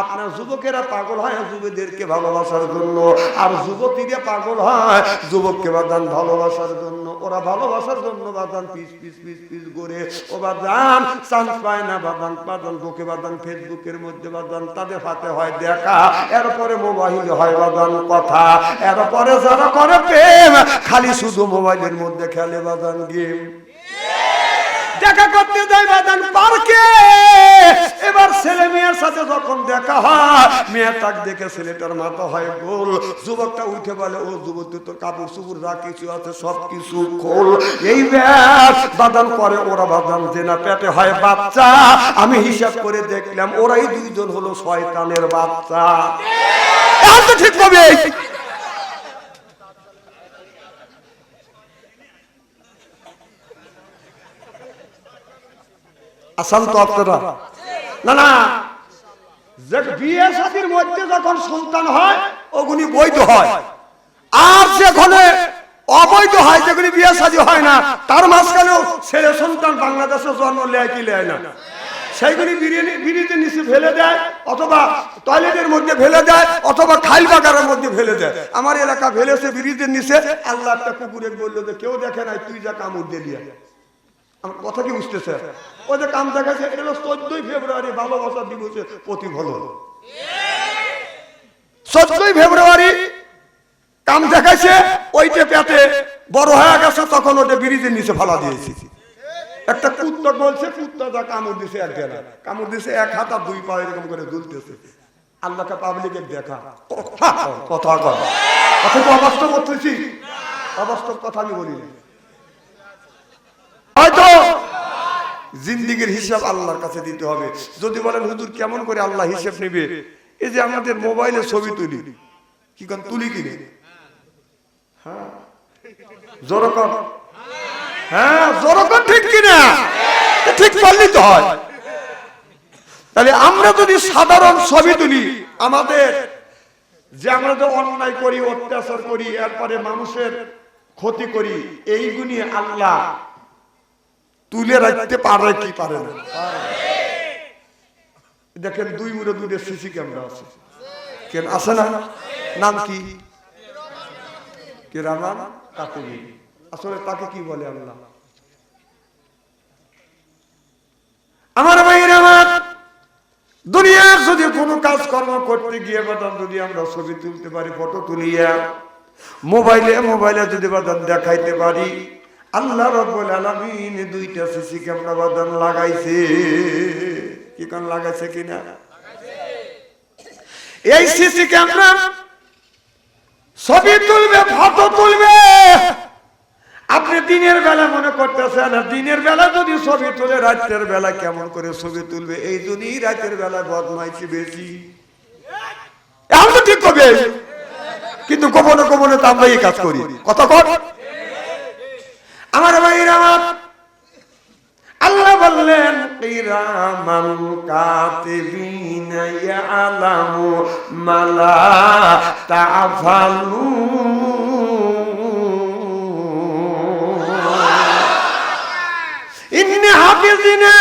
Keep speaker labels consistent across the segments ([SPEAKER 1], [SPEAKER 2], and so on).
[SPEAKER 1] আপনার যুবকেরা পাগল হয় যুবকদেরকে ভালোবাসার জন্য। আর যুবতীরা পাগল হয় যুবককে বাদান ভালোবাসার জন্য। ওরা ভালোবাসার জন্য বাদান পিস পিস পিস পিস করে। ও বাদান চান্স পায় না বাদান বাদান বুকে বাদান, ফেসবুকের মধ্যে বাদান, তাদের হাতে হয় দেখা। এরপরে মোবাইল হয় বাদান কথা। এরপরে যারা করে প্রেম, খালি শুধু মোবাইলের মধ্যে খেলে বাদান গেম। দেখা করতে যাই বাদান পার্কে। এবার ছেলে মেয়ের সাথে যখন দেখা হয়, মেয়ে তাক দেখে ছেলেটার মাথা হয় গোল। যুবকটা উঠে বলে, ও যুবক তো কাপড় চুপড় যা কিছু আছে সব কিছু খোল। এই ব্যাস বাদান করে, ওরা বাদান যে না, পেটে হয় বাচ্চা। আমি হিসাব করে দেখলাম, ওরাই দুইজন হলো শয়তানের বাচ্চা। ঠিক হবে আসাম তো আপনারা। না না। বিয়ে শাদীর মধ্যে যখন সন্তান হয়, ওগুলি বৈধ হয়। আর যেখানে অবৈধ হয়, যেগুলি বিয়ে শাদী হয় না, তার মাঝখানেও ছেলে সন্তান বাংলাদেশে জন্ম লেয় কি লেয় না। সেইগুলি বিরিয়ানি বিড়িতে নিচে ফেলে দেয়, অথবা টয়লেটের মধ্যে ফেলে দেয়, অথবা খাইল বাগানের মধ্যে ফেলে দেয়। আমার এলাকা ফেলেছে বিড়িতে নিচে। আল্লাহ একটা কুকুরের বলল যে, কেউ দেখে নাই, তুই যা কামড় দিয়ে। আমার কথা কি বুঝতেছে? ওই যে কাম দেখাচ্ছে এটা হলো চোদ্দই ফেব্রুয়ারি ভালোবাসা দিবসের প্রতিফলন। চোদ্দই ফেব্রুয়ারি কাম দেখাচ্ছে ওইটা পেটে বড় হয়ে গেছে, তখন ওটা ব্রিজের নিচে ফালা দিয়েছি। একটা কুত্তা বলছে, কুত্তা যা কামড় দিছে এক গেলা কামড় দিছে এক হাত আর দুই পা এরকম করে দুলতেছে। আল্লাহকে পাবলিকের দেখা। কথা কথা কথা তো অবাস্তব করতেছি অবাস্তব কথা আমি বলি না হয়তো জিন্দিগির হিসাব আল্লাহর কাছে দিতে হবে। যদি বলেন, হুজুর, কেমন করে আল্লাহ হিসাব নেবে? এই যে আমাদের মোবাইলে ছবি তুলি। কি কোন, তুলি কিনে হ্যাঁ? হ্যাঁ জোরকর ঠিক কিনা ঠিক করলেই তো হয়। তাহলে আমরা যদি সাধারণ ছবি তুলি, আমাদের যে আমরা যে অন্যায় করি, অত্যাচার করি, এরপরে মানুষের ক্ষতি করি এইগুলি আল্লাহ তুলে রাখতে পারে কি পারে না? দেখেন দুই মুড়ে দুটো সিসি ক্যামেরা আছে। কেন আছে না? নাম কি? কে রামান কাকুরি আসলে তাকে কি বলে আল্লাহ? আমার ভাইয়ের আমার, দুনিয়ার যদি কোনো কাজকর্ম করতে গিয়ে বাদান যদি আমরা ছবি তুলতে পারি ফটো তুলিয়া মোবাইলে মোবাইলে যদি বাদান দেখাইতে পারি আল্লাহ রব্বুল আলামিন দুইটা সিসি ক্যামেরা বাদান লাগাইছে। কি কোন লাগাইছে কিনা এই সিসি ক্যামেরা ছবি তুলবে, ফটো তুলবে। আপনি দিনের বেলা মনে করতেছেন দিনের বেলা যদি ছবি তুলে, রাতের বেলা কেমন করে ছবি তুলবে? এই জন্যই রাতের বেলা বদমাইছি বেশি। এখন তো ঠিক হবে কিন্তু গোপনে গোপনে তো আমরা এই কাজ করি। কথা কর। আমার ভাইরা আল্লাহ বললেন কিরামান কাতিবিনা ইয়ালামু মালা তাফালুন ইন্নি হাফিজিনা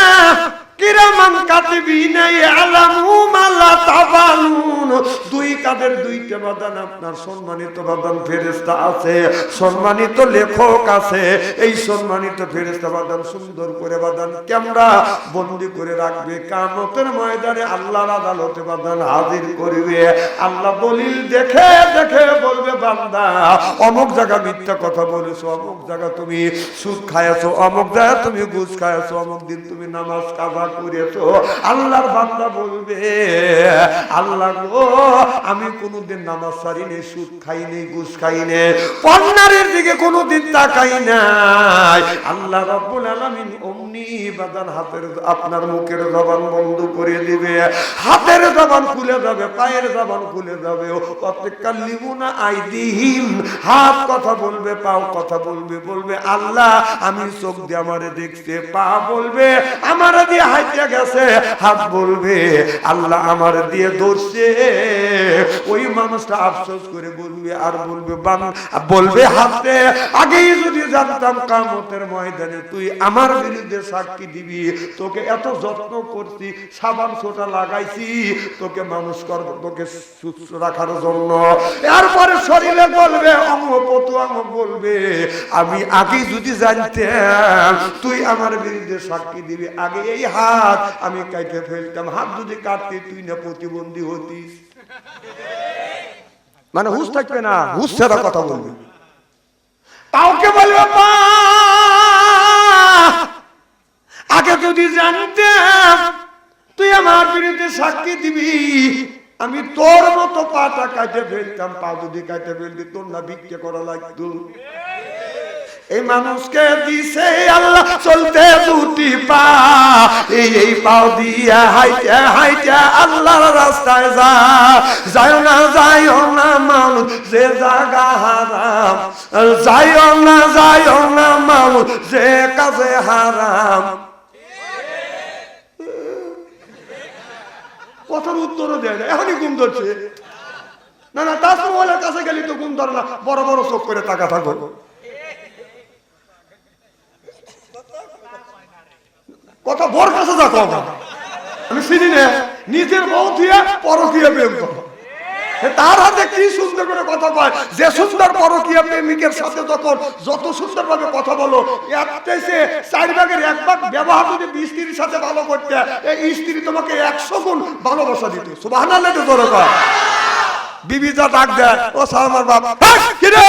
[SPEAKER 1] কিরামান কাতিবিনা ইয়ালামু মালা তাফালুন দুই কাদের দুইটা বাদান, আপনার সম্মানিত বাদান ফেরেশতা আছে, সম্মানিত লেখক আছে। এই সম্মানিত ফেরেশতা বাদান সুন্দর করে বাদান ক্যামেরা বন্দি করে রাখবে। কামতের ময়দানে আল্লাহর আদালতে বাদান হাজির করবে। আল্লাহ দলিল দেখে দেখে বলবে বান্দা, অমুক জায়গা মিথ্যা কথা বলেছ, অমুক জায়গা তুমি সুদ খায়াছো অমুক জায়গা তুমি ঘুষ খায়াছো অমুক দিন তুমি নামাজ কাজা করেছ আল্লাহর বান্দা বলবে, আল্লাহ গো, আমি কোনোদিন নামাজ সারিনি সুদ খাইনি ঘুষ খাইনি পন্নারের দিকে কোনোদিন তাকাই নাই। আল্লাহ রাব্বুল আলামিন অমনি বাদান হাতের, আপনার মুখের জবান বন্ধ করে দিবে। হাতের জবান খুলে যাবে, পায়ের জবান খুলে যাবে। অতকাল্লিমুনা আইদিহিম। হাত কথা বলবে, পাও কথা বলবে বলবে, আল্লাহ, আমি চোখ দিয়ে আমারে দেখছে, পা বলবে, আমারে দিয়ে হাইতে গেছে, হাত বলবে, আল্লাহ আমার দিয়ে ধরছে। ওই মানুষটা আফসোস করে বলবে, আর বলবে বলবে, হাতে, আগেই যদি জানতাম কামতের ময়দানে তুই আমার বিরুদ্ধে সাক্ষী দিবি, তোকে এত যত্ন করছি, সাবান ছোটা লাগাইছি, তোকে মানুষ কর, তোকে সুস্থ রাখার জন্য। এরপরে শরীরে বলবে অঙ্গ পতু অঙ্গ বলবে, আমি আগে যদি জানতাম তুই আমার বিরুদ্ধে সাক্ষী দিবি আগে এই হাত আমি কাইতে ফেলতাম। হাত যদি কাটতে তুই না প্রতিবন্ধী হতিস। মানে হুশ থাকবে না হুশ ছাড়া কথা বলবে। কাউকে বলবে "মা, আগে যদি জানতাম তুই আমার বিরুদ্ধে সাক্ষী দিবি। আমি তোর মতো পাটা কাটে ফেলতাম পা যদি কাটে ফেলতি তোর না ভিক্ষে করা লাগতো। এই মানুষকে দিছে আল্লাহ, চলতে দুটি পা। এই পাও দিয়া হাইটা হাইটা আল্লাহর রাস্তায় যা। যাও না যাইও না মানুষ, যে জাগা হারাম। যাইও না যাইও না মানুষ, যে কাজে হারাম। কথার উত্তরও দেয় না, এখনই গুম ধরছে। না না, তাজমহলের কাছে গেলি তো গুম ধরে না, বড় বড় চোখ করে টাকা থাকো কথা বর কাছে কম আমি না নিজের বউ দিয়ে পরকীয় প্রেম করো তার হাতে কি সুন্দর করে কথা কয়। যে সুন্দর প্রেমিকের সাথে যত কথা বলো চার ভাগের এক ভাগ ব্যবহার যদি স্ত্রীর সাথে ভালো করতে এই স্ত্রী তোমাকে একশো গুণ ভালোবাসা দিত। বিবি যা ডাক দেয় ও সালমার বাপ। "হাই, কি রে?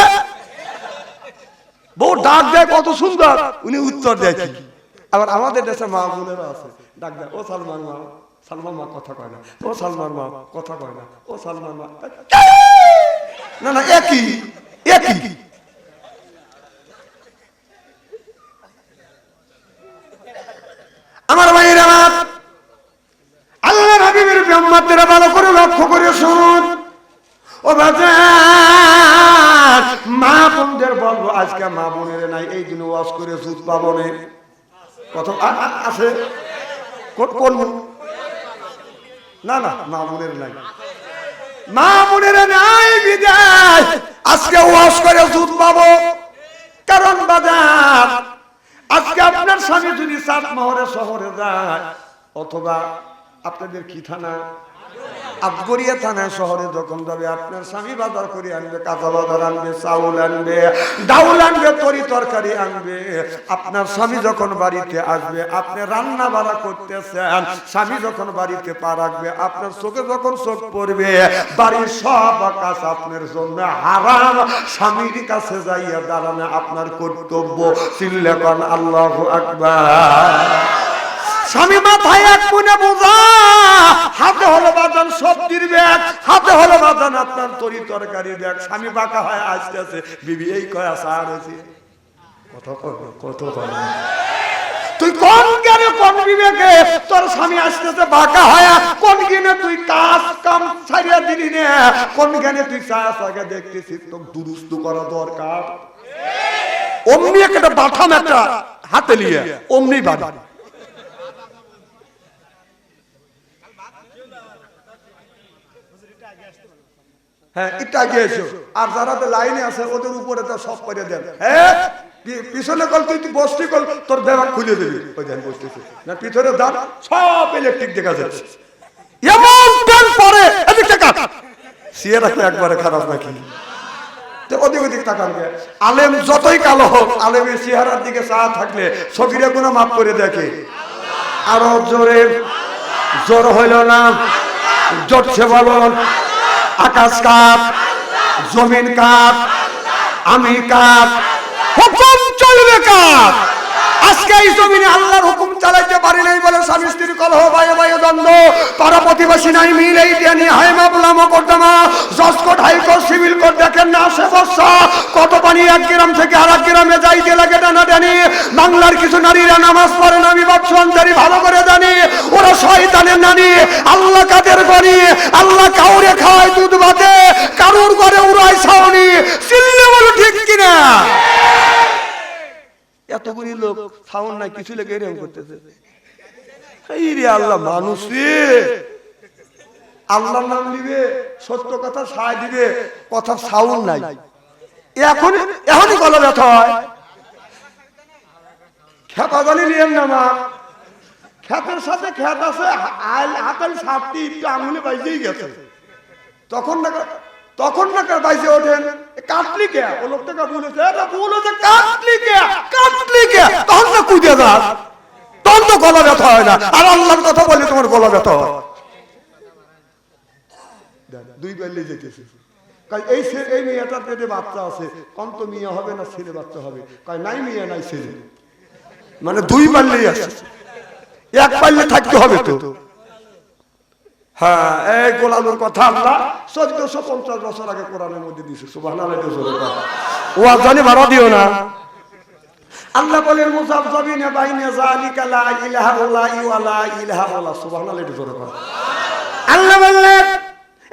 [SPEAKER 1] বউ ডাক দেয় কত সুন্দর। উনি উত্তর দেয় কি? আবার আমাদের দেশে মা বোনেরা আছে। ডাক দেয় ও সালমান মা সালমান মা কথা কয় না ও সালমান মা কথা কয় না ও সালমান মা না। না একই একই। আমার ভাইয়ের আমার আল্লাহ হাবিবের ব্রহ্মাত্মেরা ভালো করে লক্ষ্য করে শুনুন। ও মা বোনদের বলব আজকে মা বোনের নাই এই দিন ওয়াশ করে সুদ পাবনে আ- আছে। কোন না না মা বোনের নাই। মা বোনের নাই, বিদায়। আজকে ওয়াজ করে দুধ পাবো। কারণ বাজার। আজকে আপনার স্বামী যদি সাত মহরে শহরে যায়, অথবা আপনাদের কি থানা? আবগরিয়া থানা শহরে যখন যাবে, আপনার স্বামী বাজার করে আনবে, কাঁচা বাজার আনবে, চাউল আনবে, ডাউল আনবে, তরি তরকারি আনবে। আপনার স্বামী যখন বাড়িতে আসবে, আপনি রান্না বাড়া করতেছেন, স্বামী যখন বাড়িতে পা রাখবে, আপনার চোখে যখন চোখ পড়বে, বাড়ির সব কাজ আপনার জন্য হারাম। স্বামীর কাছে যাইয়া দাঁড়ানো আপনার কর্তব্য। চিল্লেকন আল্লাহ আকবার। স্বামী মাথায় এক মনে বোঝা, হাতে হলো বাজান সবজির ব্যাগ, হাতে হলো বাজান আপনার তরি তরকারি ব্যাগ। স্বামী বাঁকা হয় আসতেছে, বিবি এই কয়া সার হয়েছে। তুই তোর স্বামী আসতেছে, বাঁকা কোন তুই কাজ কাম ছাড়িয়া কোন তুই দুরুস্তু করা দরকার। হাতে নিয়ে, অমনি বাড়ি হ্যাঁ একটু আগে এসো। আর যারা লাইনে আছে ওদের উপরে তো সব করে দেন। হ্যাঁ। পিছনে কল তুই তুই বসতি কল তোর দেওয়া খুলে দিবি। ওই দেন বসতেছে। না পিছনে দাঁড় সব ইলেকট্রিক দেখা যাচ্ছে। এমন পরে এদিক টাকা সিয়ে রাখলে একবারে খারাপ নাকি? ওদিক আলেম যতই কালো হোক আলেমের চেহারার দিকে চা থাকলে সফিরে গুণা মাফ করে দেখে আরও জোরে জোর হইল না। জোরছে বলুন। আকাশ কাপ, জমিন কাপ, আমি কাপ, হুকুম চলবে কাপ। আজকে এই জমিনে আল্লাহর হুকুম চালাইতে পারি নাই বলে স্বামী স্ত্রীর কলহ দ্বন্দ্ব। প্রতিবেশী নাই দিয়ে হাই মামলা মকদ্দমা জজ কোর্ট হাইকোর্ট সিভিল কোর্ট, দেখেন না সে কত পানি এক গ্রাম থেকে আর এক গ্রামে যাইতে লাগে টানা টানি। বাংলার কিছু নারীরা নামাজ পড়েন আমি আনসারি ভালো করে জানি। ওরা শয়তানের নানি, আল্লাহ কাদের গনি আল্লাহ কাউরে খাওয়ায় দুধ ভাতে কারুর ঘরে উড়াই ছাউনি চিল্লে বলো ঠিক কিনা এতগুলি লোক সাউন্ড নাই, কিছু লেগে এরকম করতেছে। আল্লাহ, মানুষ রে। আল্লাহর নাম দিবে সত্য কথা সায় দিবে, কথা সাউন্ড নাই। এখন, এখনই গলা ব্যথা হয়। খেপা না, মা। খ্যাতের সাথে খ্যাত আছে আঙুলে বাইজেই গেছে। তখন না তখন না বাইজে ওঠেন কাটলি কে? ও লোকটাকে বলেছে এটা বলেছে কাটলি কে? কাটলি কে? তখন না কুদে যাস? তখন তো গলা ব্যথা হয় না। আর আল্লাহর কথা বলে তোমার গলা ব্যথা হয়। দুই বেলে যেতেছে। কাল এই এই মেয়েটার পেটে বাচ্চা আছে। কম তো মেয়ে হবে না, ছেলে বাচ্চা হবে। কয়, নাই মেয়ে, নাই ছেলে। মানে দুই পাল্লেই আছে এক পাল্লে থাকতে হবে তো। হ্যাঁ এই গোলালুর কথা আল্লাহ চোদ্দশো পঞ্চাশ বছর আগে কোরআনের মধ্যে দিয়েছে সুবাহ ও জানি ভাড়া দিও না। আল্লাহ বলেন মুজাবজাবিনে বাইনে জালিকা লা ইলাহা ইল্লা ওয়া লা ইলাহা ইল্লা সুবহানাল্লাহ জোরে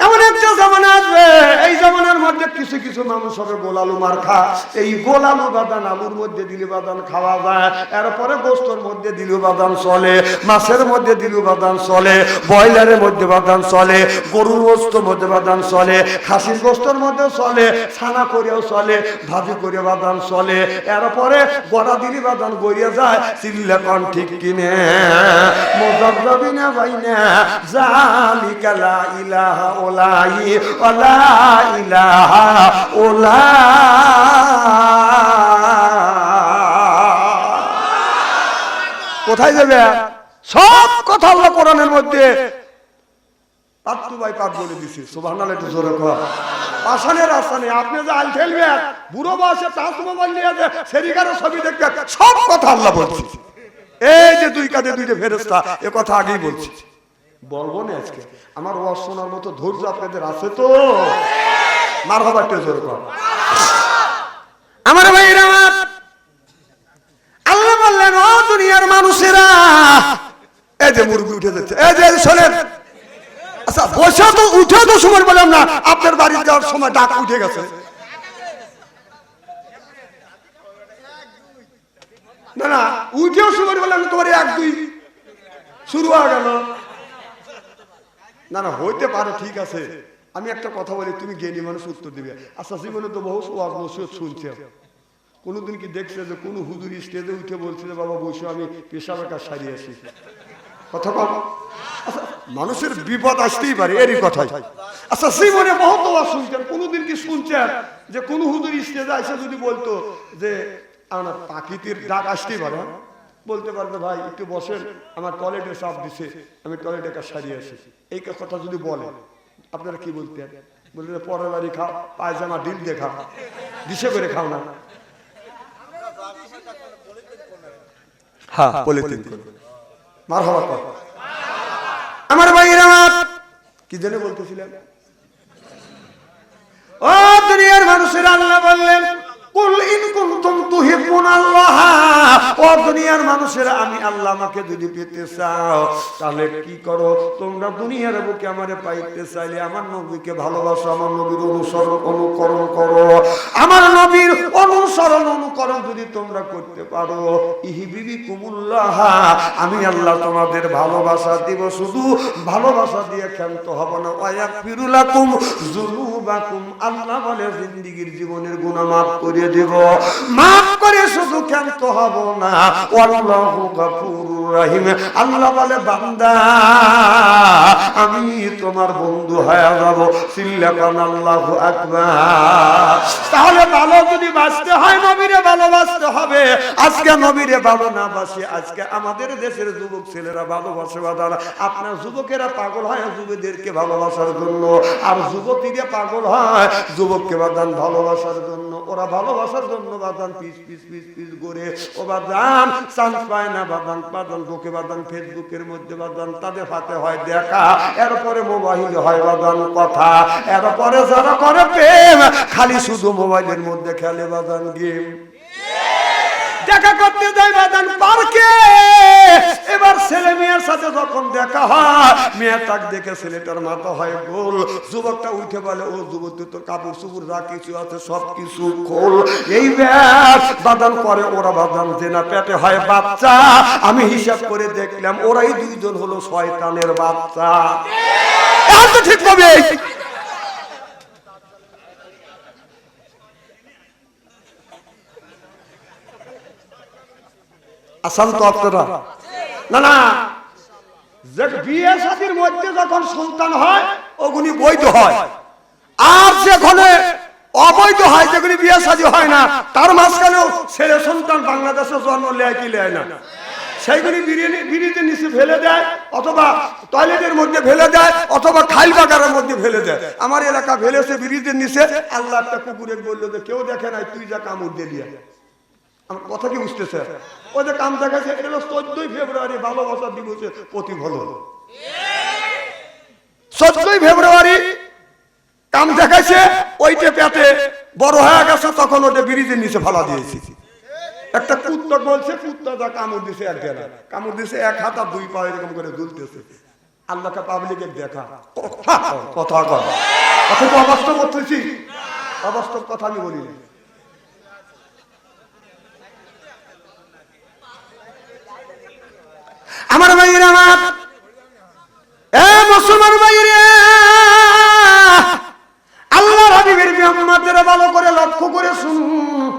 [SPEAKER 1] এমন একটা জামানা আসবে। এই জামানার মধ্যে কিছু কিছু মানুষ হবে গোলালু মার খা এই গোলালু বাদান আলুর মধ্যে দিলে বাদান খাওয়া যায়, এরপরে গোস্তর মধ্যে দিলু বাদান চলে, মাছের মধ্যে দিলু বাদান চলে, ব্রয়লারের মধ্যে বাদান চলে, গরুর গোস্তর মধ্যে বাদান চলে, খাসির গোস্তর মধ্যে চলে, ছানা করেও চলে, ভাজি করে বাদান চলে, এরপরে গড়া দিলি বাদান গড়িয়ে যায়, চিল্লা কন ঠিক কিনে। মোজাবিনা বাইনা জালিকা লা ইলাহা ইলাহা ওলা কোথায় যাবে? সব কথা আল্লাহ কোরআনের মধ্যে। রাস্তা নেই আপনি বুড়ো সব কথা আল্লাহ বলছি। এই যে দুই কাঁধে দুইটা ফেরেস্তা এ কথা আগেই বলছি। বলব না আজকে? আমার ওয়াজ শোনার মতো ধৈর্য আপনাদের আছে তো? মার জোরে কর। আমার ভাইরা আমার আল্লাহ বললেন ও দুনিয়ার মানুষেরা এই যে মুরগি উঠে যাচ্ছে এই যে শোনেন। আচ্ছা বসে তো উঠে তো সময় বললাম না। আপনার বাড়ি যাওয়ার সময় ডাক উঠে গেছে। না না উঠেও সময় বললাম তোমার এক দুই শুরু হয়ে গেল। না না হইতে পারে ঠিক আছে। আমি একটা কথা বলি তুমি জ্ঞানী মানুষ উত্তর দিবে। আচ্ছা জীবনে তো বহু ওয়াজ নসিহত শুনছে। কোনোদিন কি দেখছে যে কোনো হুজুর স্টেজে উঠে বলছে যে বাবা বসে আমি পেশাবের কাজ সারিয়ে আসি। কথা কম আচ্ছা, মানুষের বিপদ আসতেই পারে এরই কথাই। আচ্ছা জীবনে বহুত ওয়াজ শুনছেন কোনোদিন কি শুনছেন যে কোন হুজুর স্টেজে এসে যদি বলতো যে আমার পাখিতির ডাক আসতেই পারে হ্যাঁ? বলতে পারবে ভাই একটু বসেন আমার টয়লেটে চাপ দিছে আমি টয়লেটে কাজ সারিয়ে আসি। এই কথা যদি বলে আপনারা কি বলতেন? বলতে পরের বাড়ি খাও পায়জামা ডিল দিয়ে খাও দিশে করে খাও না। হ্যাঁ পলিথিন করে। মার হওয়া কর। আমার ভাইয়ের আমার। কি জন্য বলতেছিলেন? ও দুনিয়ার মানুষের আল্লাহ বললেন মানুষের, আমি আল্লাহ আমাকে যদি পেতে তাহলে কি করো? তোমরা পাইতে চাইলে আমার নবীকে আমার অনুসরণ অনুকরণ করো। আমার অনুসরণ অনুকরণ যদি তোমরা করতে পারো, ইহি কুমুল্লাহ আমি আল্লাহ তোমাদের ভালোবাসা দিব, শুধু ভালোবাসা দিয়ে ক্ষান্ত হব না। আল্লাহ বলে, জিন্দিগির জীবনের গুনাহ করে দেব, মাফ করে শুধু ক্ষান্ত হব না। আল্লাহু গাফুরুর রহিম। আল্লাহ বলে, বান্দা, আমি তোমার বন্ধু হয়ে যাব। সিল্লাকান আল্লাহু আকবার। তাহলে ভালো যদি বাঁচতে হয় নবীরে ভালোবাসতে হবে। আজকে নবীরে ভালো না বাসি, আজকে আমাদের দেশের যুবক ছেলেরা ভালোবাসে বাদান আপনার যুবকেরা পাগল হয় যুবকদেরকে ভালোবাসার জন্য। আর যুবতীরা পাগল হয় যুবককে বাদান ভালোবাসার জন্য। ওরা ভালোবাসার জন্য বাদান পিস পিস পিস পিস করে। ও বাদান চান্স পায় না বাদান বাদান বুকে বাদান ফেসবুকের মধ্যে বাদান তাদের হাতে হয় দেখা। এরপরে মোবাইল হয় বাদান কথা। এরপরে যারা করে প্রেম, খালি শুধু মোবাইলের মধ্যে খেলে বাদান গেম। দেখা করতে যাই বাদান পার্কে। এবার ছেলে মেয়ের সাথে যখন দেখা হয়, মেয়ে তাক দেখে ছেলেটার মাথা হয় গোল। যুবকটা উঠে বলে, ও যুবতী তোর কাপড় চুপড় যা কিছু আছে সব কিছু খোল। এই ব্যাস বাদান করে, ওরা বাদান যে না পেটে হয় বাচ্চা। আমি হিসাব করে দেখলাম, ওরাই দুইজন হলো শয়তানের বাচ্চা। তো ঠিক পাবে আসাম তো আপনারা। না না। বিয়ে মধ্যে যখন সন্তান হয় ওগুলি বৈধ হয়। আর যেখানে অবৈধ হয় যেগুলি বিয়ে হয় না তার মাঝখানেও ছেলে সন্তান বাংলাদেশে জন্ম লেয় কি লেয় না। সেইগুলি বিরিয়ানি বিড়িতে নিচে ফেলে দেয় অথবা টয়লেটের মধ্যে ফেলে দেয় অথবা খাইল বাগারের মধ্যে ফেলে দেয়। আমার এলাকা ফেলেছে বিড়িতে নিচে। আল্লাহ একটা কুকুরে বলল যে কেউ দেখে নাই তুই যা কামড় দিয়ে দিয়া আমার কথা কি বুঝতেছে? ওই যে কাম দেখাচ্ছে এটা হলো চোদ্দই ফেব্রুয়ারি ভালোবাসা দিবসের প্রতিফলন। চোদ্দই ফেব্রুয়ারি কাম দেখাইছে, ওইটা পেটে বড় হয়ে গেছে, তখন ওটা ব্রিজের নিচে ফালা দিয়েছি। একটা কুত্তা বলছে, কুত্তা যা কামড় দিছে এক গেলা কামড় দিছে এক হাত আর দুই পা এরকম করে দুলতেছে। আল্লাহকে পাবলিকের দেখা। কথা কথা কথা তো অবাস্তব করতেছি অবাস্তব কথা আমি বলি না। আমার ভাইয়ের আমার এ মুসলমান ভাইয়ের আল্লাহ হাবিবের বিহম্মাদের ভালো করে লক্ষ্য করে শুনুন।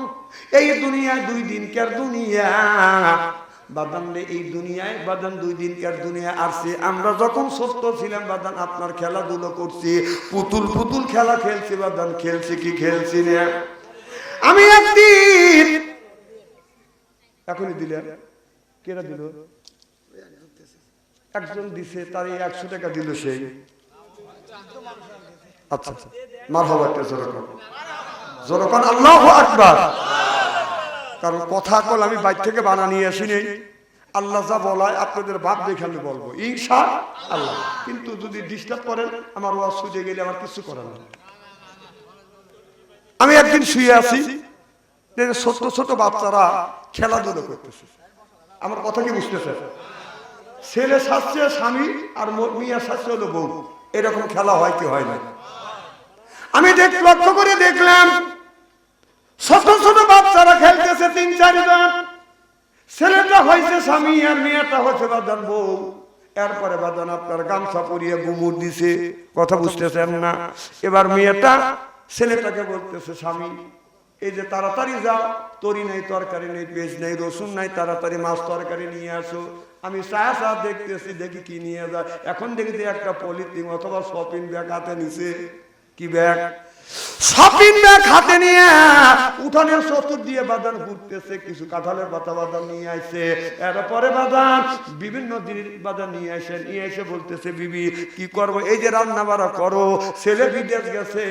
[SPEAKER 1] এই দুনিয়ায় দুই দিনকার দুনিয়া? এই দুনিয়ায় বাদান দুই দিনকার দুনিয়া আসছে আমরা যখন সুস্থ ছিলাম বাদান আপনার খেলাধুলো করছি। পুতুল পুতুল খেলা খেলছি বাদান খেলছি, কি খেলছি না? আমি একদিন এখনই দিলেন। কেরা দিল? একজন দিছে, তার এই একশো টাকা দিল সেই আচ্ছা আচ্ছা। একটা কারণ কথা নিয়ে আল্লাহ যা আপনাদের বাপ দেখে আমি বলব। ইনশা আল্লাহ। কিন্তু যদি ডিস্টার্ব করেন, আমার ওয়াজ সুজে গেলে আমার কিছু করার আমি একদিন শুয়ে আছি ছোট ছোট বাচ্চারা খেলাধুলো করতেছে। আমার কথা কি বুঝতেছে ছেলে শাস্ত্রে স্বামী আর মিয়া শাস্ত্রে হলো বউ। এরকম খেলা হয় কি হয় না? আমি দেখ লক্ষ্য করে দেখলাম, ছোট ছোট বাচ্চারা খেলতেছে তিন চারজন। ছেলেটা হয়েছে স্বামী আর মেয়েটা হয়েছে বাদান বউ। এরপরে বাদান আপনার গামছা পরিয়ে গুমুর দিছে, কথা বুঝতেছেন না। এবার মেয়েটা ছেলেটাকে বলতেছে, স্বামী, এই যে তাড়াতাড়ি যাও, তরি নেই, তরকারি নেই, পেঁয়াজ নেই, রসুন নাই, তাড়াতাড়ি মাছ তরকারি নিয়ে আসো আমি চা চা দেখতেছি, দেখি কি নিয়ে যায়। এখন দেখি একটা পলিথিন অথবা শপিং ব্যাগ হাতে নিছে। কি ব্যাগ শপিং ব্যাগ হাতে নিয়ে উঠানের চতুর দিয়ে বাদান ঘুরতেছে, কিছু কাঁঠালের পাতা বাদান নিয়ে আসে এরপরে বাদান বিভিন্ন দিনের বাদান নিয়ে আসে নিয়ে এসে বলতেছে, বিবি, কি করব? এই যে রান্না বাড়া করো, ছেলে বিদেশ গেছে,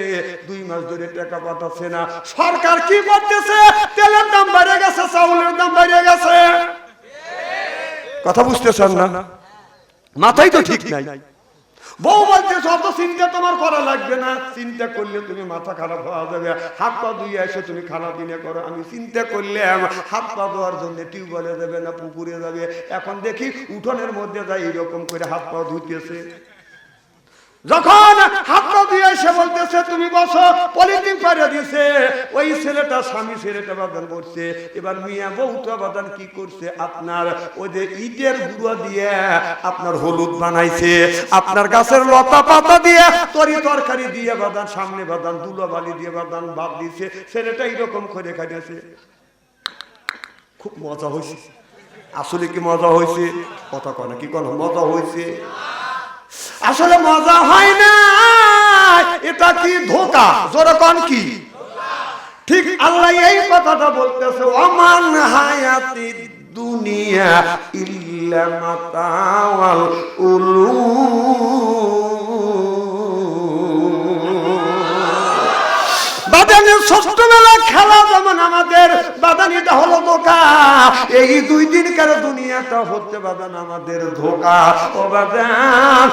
[SPEAKER 1] দুই মাস ধরে টাকা পাঠাচ্ছে না। সরকার কি করতেছে? তেলের দাম বেড়ে গেছে, চাউলের দাম বেড়ে গেছে। কথা বুঝতেছেন না? মাথাই তো ঠিক নাই। বউ বলছে অত চিন্তা তোমার করা লাগবে না। চিন্তা করলে তুমি মাথা খারাপ হওয়া যাবে। হাত পা ধুয়ে এসে তুমি খানা দিনে করো। আমি চিন্তা করলে হাত পা ধোয়ার জন্য টিউবওয়েলে যাবে না, পুকুরে যাবে। এখন দেখি উঠোনের মধ্যে যাই এরকম করে হাত পা ধুতেছে যখন হাত দিয়ে বলতেছে, তুমি বসো। পলিথিন ওই ছেলেটা স্বামী ছেলেটা বাদান করছে। এবার মিয়া বাদান কি করছে? আপনার ওই যে ইটের গুঁড়ো দিয়ে আপনার হলুদ বানাইছে। আপনার গাছের লতা পাতা দিয়ে তরি তরকারি দিয়ে বাদান সামনে বাদান দুলো বালি দিয়ে বাদান ভাত দিছে ছেলেটা এরকম করে খাইতেছে। খুব মজা হয়েছে আসলে কি মজা হয়েছে কথা কনা কি কোন মজা হয়েছে আসলে মজা হয় না। এটা কি ধোকা? জোরকন কি? ঠিক আল্লাহ এই কথাটা বলতেছে অমান হায়াতি দুনিয়া ইল্লা মাতাওয়াল বাদানের ছোট্টবেলা খেলা যেমন আমাদের বাদানিটা হলো ধোকা। এই দুই দিনকার দুনিয়াটা হচ্ছে বাদান আমাদের ধোকা? ও বাদান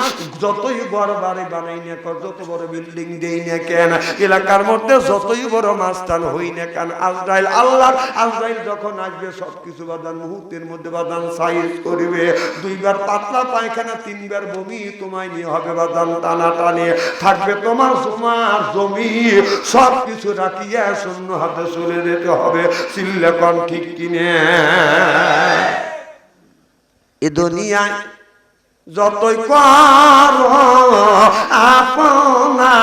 [SPEAKER 1] যতই বড় বাড়ি বানাই না কেন, যত বড় বিল্ডিং দেই না কেন এলাকার মধ্যে যতই বড় মাস্তান হই না কেন আজরাইল আল্লাহ আজরাইল যখন আসবে সবকিছু বাদান মুহূর্তের মধ্যে বাদান সাইজ করবে। দুইবার পাতলা পায়খানা তিনবার বমি তোমায় নিয়ে হবে বাদান টানা টানে থাকবে তোমার তোমার জমি সব কিছু দিয়ে শূন্য হাতে চলে যেতে হবে। চিল্লাকন ঠিক কিনে। এ দুনিয়ায় যতই কর, আপনা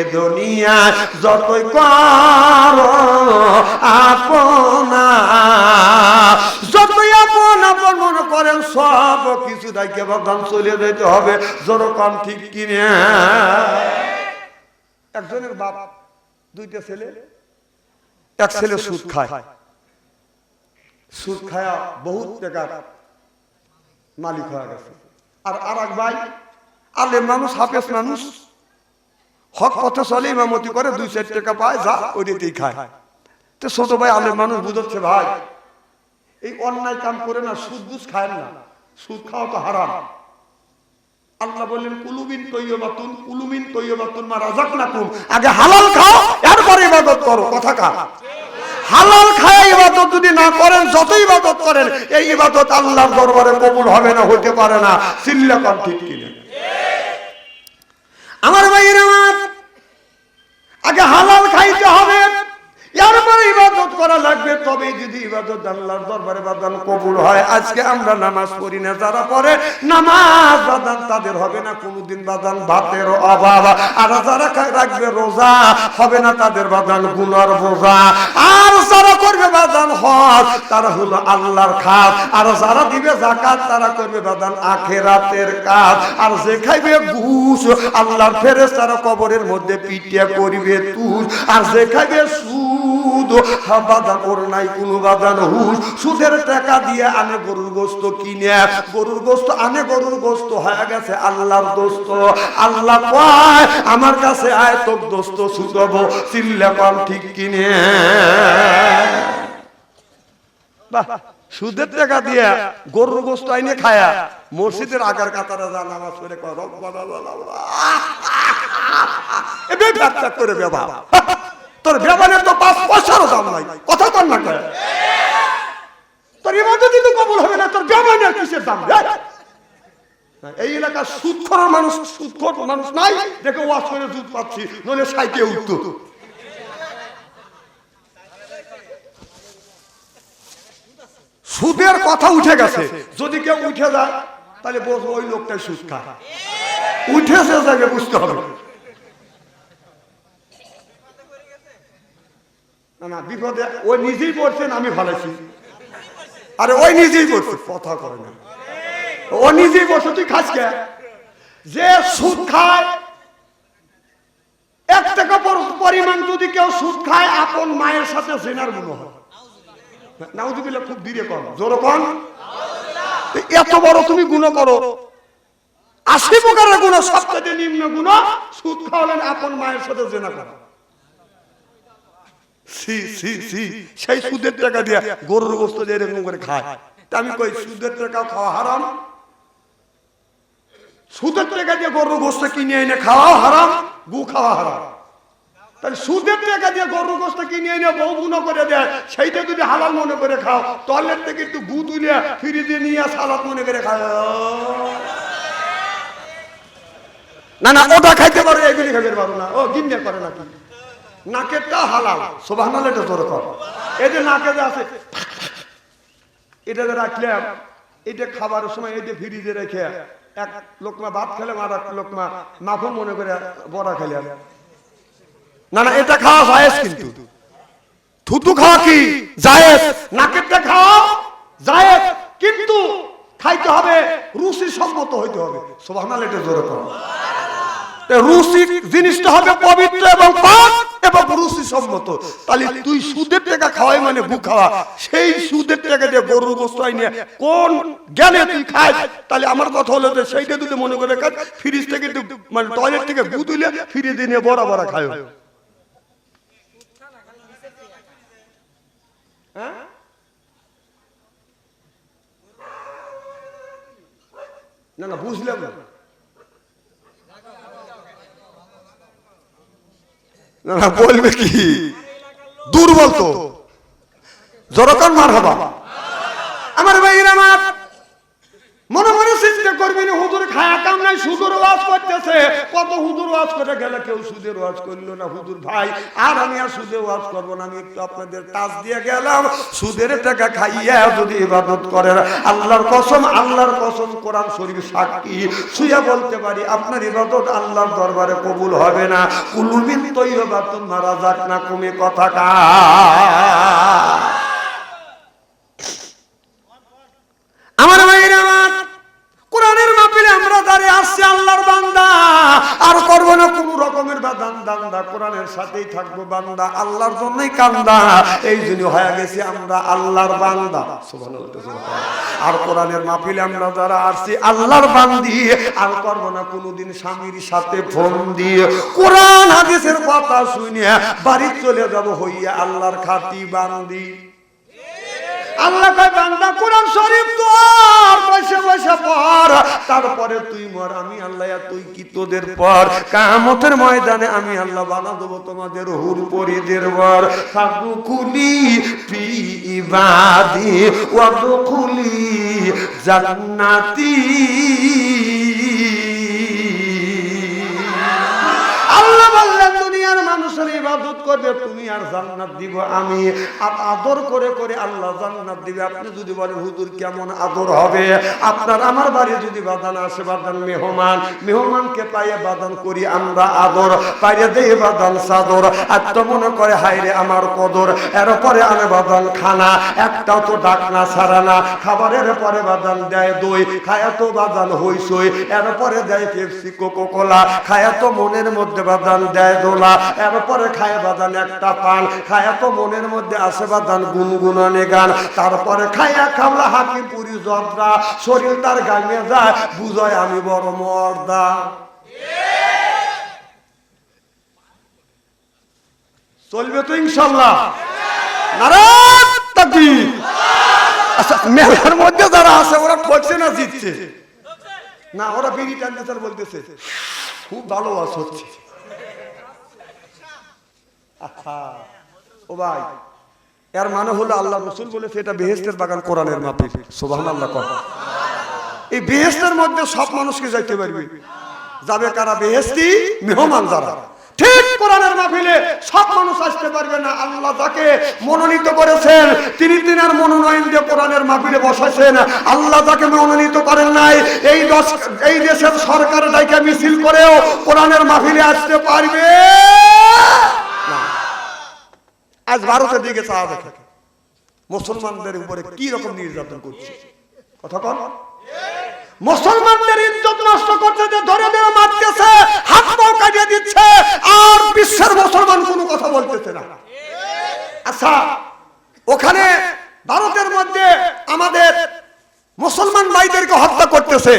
[SPEAKER 1] এ দুনিয়া যতই কর, আপনা যতই আপন আপন মনে করেন, সব কিছু দায়িত্ব চলে যেতে হবে। জোরকম ঠিক কিনে। একজনের বাপ দুইটা ছেলে এক ছেলে সুদ খায়। সুদ খায়া বহুত টাকার মালিক হয়ে গেছে। আর আর এক ভাই আলেম মানুষ হাফেজ মানুষ। হক পথে চলে ইমামতি করে দুই চার টাকা পায় যা ওই ওইটাতেই খায়। তো ছোট ভাই আলেম মানুষ বুঝাচ্ছে ভাই এই অন্যায় কাম করে না সুদ বুঝ খায় না। সুদ খাওয়া তো হারাম। আল্লাহ বললেন তৈয়বাতুন, কুলুমিন তৈয়বাতুন মা আগে হালাল খাও, এরপরে ইবাদত করো। কথা কা হালাল খায় ইবাদত যদি না করেন যত ইবাদত করেন, এই ইবাদত আল্লাহর দরবারে কবুল হবে না, হতে পারে না। সিল্লা ঠিক আমার ভাইয়ের আমার আগে হালাল খাইতে হবে এরপরে ইবাদত করা লাগবে তবে যদি ইবাদত আল্লাহর দরবারে বাদান কবুল হয়। আজকে আমরা নামাজ পড়ি না, যারা পড়ে, নামাজ বাদান তাদের হবে না, কোনোদিন বাদান ভাতের অভাব। আর যারা রাখবে রোজা, হবে না তাদের বাদান গুনার বোঝা। আর যারা করবে বাদান হজ, তারা হলো আল্লাহর খাস। আর যারা দিবে জাকাত তারা করবে বাদান আখেরাতের কাজ। আর যে খাইবে ঘুষ, আল্লাহর ফেরেস তারা কবরের মধ্যে পিটিয়া করিবে তুষ। আর যে খাইবে সুদ বাদান ওর নাই, কোনো বাদান সুদের টাকা দিয়ে আনে গরুর গোস্ত কিনে, গরুর গোস্ত আনে, গরুর গোস্ত হয়ে গেছে আল্লাহর দোস্ত। আল্লাহ কয়, আমার কাছে আয়, তোর দোস্ত সুদব চিল্লে কম ঠিক কিনে। সুদের টাকা দিয়ে গরুর গোস্ত আইনে খায়া মসজিদের আগার কাতারে যা করে বেবা তোর বেবানের তো পাঁচ পয়সারও দাম নাই, কথা কর না কয়। তোর ইবাদত তো কবুল হবে না, তোর কিসের দাম? এই! এলাকার মানুষ মানুষ নাই। দেখে ওয়াশ করে দুধ পাচ্ছি সাইকে উঠতো। সুদের কথা উঠে গেছে। যদি কেউ উঠে যায়, তাহলে বলব ওই লোকটাই সুদ খায় উঠেছে তাকে বুঝতে হবে। না না, বিপদে, ও নিজেই পড়ছেন আমি ভালাইছি আরে ওই নিজেই পড়ছে কথা করে না। ও নিজেই পড়ছে তুই খাস কে? যে সুদ খায় এক টাকা পর- পরিমাণ যদি কেউ সুদ খায়, আপন মায়ের সাথে জেনার গুণ হয়। খুব ধীরে জোর কর এত তুমি গুণ করো। আশি প্রকারের গুণ নিম্ন গুণ, সুদ আপন মায়ের সাথে জেনা করা। সি সি সি সেই সুদের টাকা দিয়ে গরুর গোস্ত দিয়ে এরকম করে খায়। তা আমি কই সুদের টাকা খাওয়া হারাম? সুদের টাকা দিয়ে গরুর গোস্ত কিনে এনে খাওয়া হারাম? গু খাওয়া হারাম। তাহলে সুদের টাকা দিয়ে গরুর গোস্ত কিনে এনে বউ গুণ করে দেয় সেইটা যদি হালাল মনে করে খাও টয়লেট থেকে একটু গু তুলে ফ্রিজে নিয়ে সালাদ মনে করে খাও। না না ওটা খাইতে পারো এগুলি খাইতে পারো না। ও গিন্নে করে নাকি? নাকেরটা হালাল। সোভানাল এটা তোর কর। এই যে নাকে যে আছে, এটা যে রাখলাম, এটা খাবারের সময় ফ্রিজে রেখে এক লোকমা ভাত খেলে আর এক লোকমা মনে করে বড়া খেলাম। না না, এটা খাওয়া জায়েজ কিন্তু। থুতু খাওয়া কি? জায়েজ। নাকেরটা খাওয়া জায়েজ। কিন্তু খাইতে হবে রুচি সম্মত হইতে হবে। সোভানাল এটা জোরে করো। রুচি জিনিসটা হবে পবিত্র এবং পাক এবং রুচি সম্মত। তাহলে তুই সুদের টাকা খাওয়াই মানে ভু খাওয়া। সেই সুদের টাকা দিয়ে গরুর গোস্ত নিয়ে কোন জ্ঞানে তুই খাই তাহলে আমার কথা হলো যে সেইটা তুই মনে করে খাই ফ্রিজ থেকে মানে টয়লেট থেকে গু তুলে ফিরিয়ে দিয়ে নিয়ে বড় বড় খায়। হ্যাঁ? না না, বুঝলাম না। না বলবে কি? দুর্বল তো। জরকান মার হবা আমার ভাইয়ের আমার মনে মনে চিন্তা করবি না হুজুর খায়া কাম নাই সুদূর ওয়াজ করতেছে কত হুদুর ওয়াজ করে গেলে কেউ সুদের ওয়াজ করল না হুদুর ভাই, আর আমি আর সুদে ওয়াজ করব না, আমি একটু আপনাদের টাচ দিয়ে গেলাম। সুদের টাকা খাইয়া যদি ইবাদত করেন, আল্লাহর কসম আল্লাহর কসম কোরআন শরীফ সাক্ষী। শুয়া বলতে পারি, আপনার ইবাদত আল্লাহর দরবারে কবুল হবে না। কুলুমিন তৈবাতুন মারা যাক না, কমে কথা কা আমার ভাইরা আমার কোরআনের মাহফিলে আমরা দাঁড়িয়ে আসছি আল্লাহর বান্দা আর করব না কোন রকমের বাদান দান্দা কোরআনের সাথেই থাকব বান্দা, আল্লাহর জন্যই কান্দা। এই জন্য হয়ে গেছি আমরা আল্লাহর বান্দা। আর কোরআনের মাহফিলে আমরা যারা আসছি আল্লাহর বান্দি। আর করব না কোনোদিন স্বামীর সাথে ফোন দিয়ে। কোরআন, হাদিসের কথা শুনে বাড়ি চলে যাব হইয়া আল্লাহর খাতি বান্দি। আল্লাহ কয়, বান্দা, কোরআন শরীফ তোর বসে বসে পড় তারপরে তুই মর, আমি আল্লাহ তুই কি তোদের পর? কামতের ময়দানে আমি আল্লাহ বানা দেবো তোমাদের হুর পরিদের বর সাধু খুলি ফি ইবাদি ওয়াদু খুলি জান্নাতি। আল্লাহ ইবাদত করবে, তুমি আর জান্নাত দিব আমি। আর আদর করে করে আল্লাহ জান্নাত দিবে। আপনি যদি বলেন, হুজুর, কেমন আদর হবে? আপনার আমার বাড়ি যদি বাদান আসে, বাদান মেহমান, মেহমানকে পাইয়ে বাদান করি আমরা আদর পাইয়ে দেই বাদান সাদর আর তো মনে করে হাইরে আমার কদর এর পরে আনে বাদান খানা, একটাও তো ডাকনা ছাড়া না। খাবারের পরে বাদান দেয় দই, খায়া তো বাদান হইসই এর পরে দেয় পেপসি কোকো কোলা খায়া তো মনের মধ্যে বাদান দেয় দোলা। এরপরে খায় বাদান একটা পান, খায়া তো মনের মধ্যে আসে বাদান গুনগুনানে গান। তারপরে খায়া খামলা হাকি পুরি জর্দা, শরীর তার গাঙে যায়, বুঝয় আমি বড় মর্দা। চলবে তো ইনশাল্লাহ। আচ্ছা মেলার মধ্যে যারা আছে, ওরা ঠকছে না জিতছে? না, ওরা বিড়ি টানতে বলতেছে। খুব ভালো ওয়াজ হচ্ছে। এর মানে হলো আল্লাহ রসুল বলেছে এটা বেহেস্তের বাগান কোরআনের মাপির সোবাহ আল্লাহ কর। এই বেহেস্তের মধ্যে সব মানুষকে যাইতে পারবে। যাবে কারা? বেহেস্তি, মেহমান যারা। ঠিক কোরআনের মাহফিলে সব মানুষ আসতে পারবে না। আল্লাহ তাকে মনোনীত করেছেন, তিনি তিনার মনোনয়ন দিয়ে কোরআনের মাহফিলে বসাইছেন। আল্লাহ তাকে মনোনীত করেন নাই, এই দশ, এই দেশের সরকার মিছিল করেও কোরআনের মাহফিলে আসতে পারবে। না। আজ ভারতের দিকে চাওয়া দেখে মুসলমানদের উপরে কি রকম নির্যাতন করছে? কথা কন। মুসলমানদের ইজ্জত নষ্ট করতে যে ধরে ধরে মারতেছে, হাত পাও কাটিয়ে দিচ্ছে, আর বিশ্বের মুসলমান কোনো কথা বলতেছে না। আচ্ছা ওখানে ভারতের মধ্যে আমাদের মুসলমান ভাইদেরকে হত্যা করতেছে।